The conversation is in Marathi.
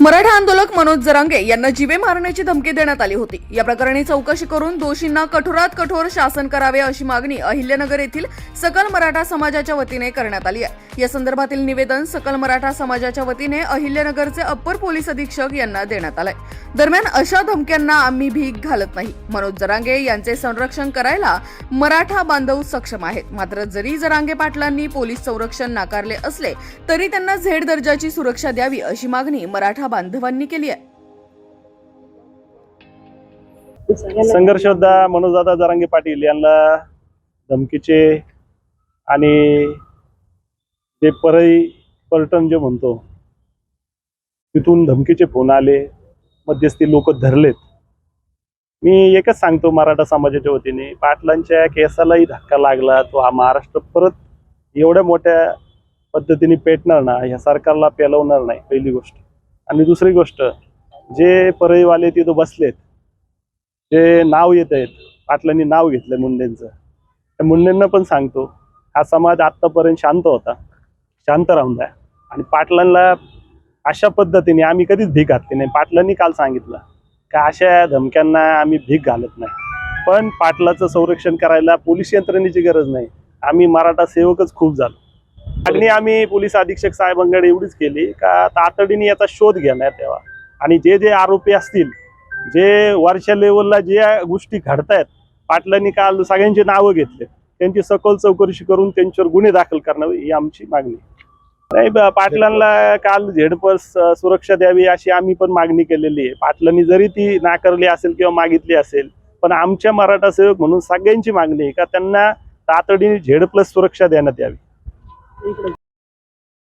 मराठा आंदोलक मनोज जरांगे यांना जीवे मारण्याची धमकी देण्यात आली होती. या प्रकरणी चौकशी करून दोषींना कठोरात कठोर शासन करावे अशी मागणी अहिल्यानगर येथील सकल मराठा समाजाच्या वतीने करण्यात आली आहे. या संदर्भातील निवेदन सकल मराठा समाजाच्या वतीने अहिल्यानगरचे अप्पर पोलीस अधीक्षक यांना देण्यात आलंय. दरम्यान अशा धमक्यांना आम्ही भीक घालत नाही. मनोज जरांगे यांचे संरक्षण करायला मराठा बांधव सक्षम आहेत. मात्र जरी जरांगे पाटलांनी पोलीस संरक्षण नाकारले असले तरी त्यांना झेड दर्जाची सुरक्षा द्यावी अशी मागणी मराठा बांधवांनी केली आहे. संघर्ष योद्धा मनोजदादा जरांगे पाटील यांना धमकीचे आणि ते परळी पर्यटन जे म्हणतो तिथून धमकीचे फोन आले मध्यस्थी लोक धरलेत. मी एकच सांगतो मराठा समाजाच्या वतीने पाटलांच्या केसालाही धक्का लागला तो हा महाराष्ट्र परत एवढ्या मोठ्या पद्धतीने पेटणार ना ह्या सरकारला पेलवणार नाही पहिली गोष्ट. आणि दुसरी गोष्ट जे परळीवाले तिथं बसलेत ते नाव येत आहेत पाटलांनी नाव घेतलं मुंडेंचं. त्या मुंडेंना पण सांगतो हा समाज आत्तापर्यंत शांत होता शांत राहून द्या आणि पाटलांना अशा पद्धतीने आम्ही कधीच भीक घातली नाही. पाटलांनी काल सांगितलं का अशा धमक्यांना आम्ही भीक घालत नाही. पण पाटलाचं संरक्षण करायला पोलीस यंत्रणेची गरज नाही. आम्ही मराठा सेवकच खूप झालो. मागणी आम्ही पोलीस अधीक्षक साहेबांकडे एवढीच केली का तातडीने याचा शोध घेण्यात यावा आणि जे जे आरोपी असतील जे वरच्या लेवलला जे गोष्टी घडतायत पाटलांनी काल सगळ्यांची नावं घेतले त्यांची सखोल चौकशी करून त्यांच्यावर गुन्हे दाखल करावे ही आमची मागणी. नाही पाटलांना काल झेडपस सुरक्षा द्यावी अशी आम्ही पण मागणी केलेली आहे. पाटलांनी जरी ती नाकारली असेल किंवा मागितली असेल पण आमच्या मराठा सेवक म्हणून सगळ्यांची मागणी आहे का त्यांना तातडीने झेड प्लस सुरक्षा देण्यात यावी. इकडे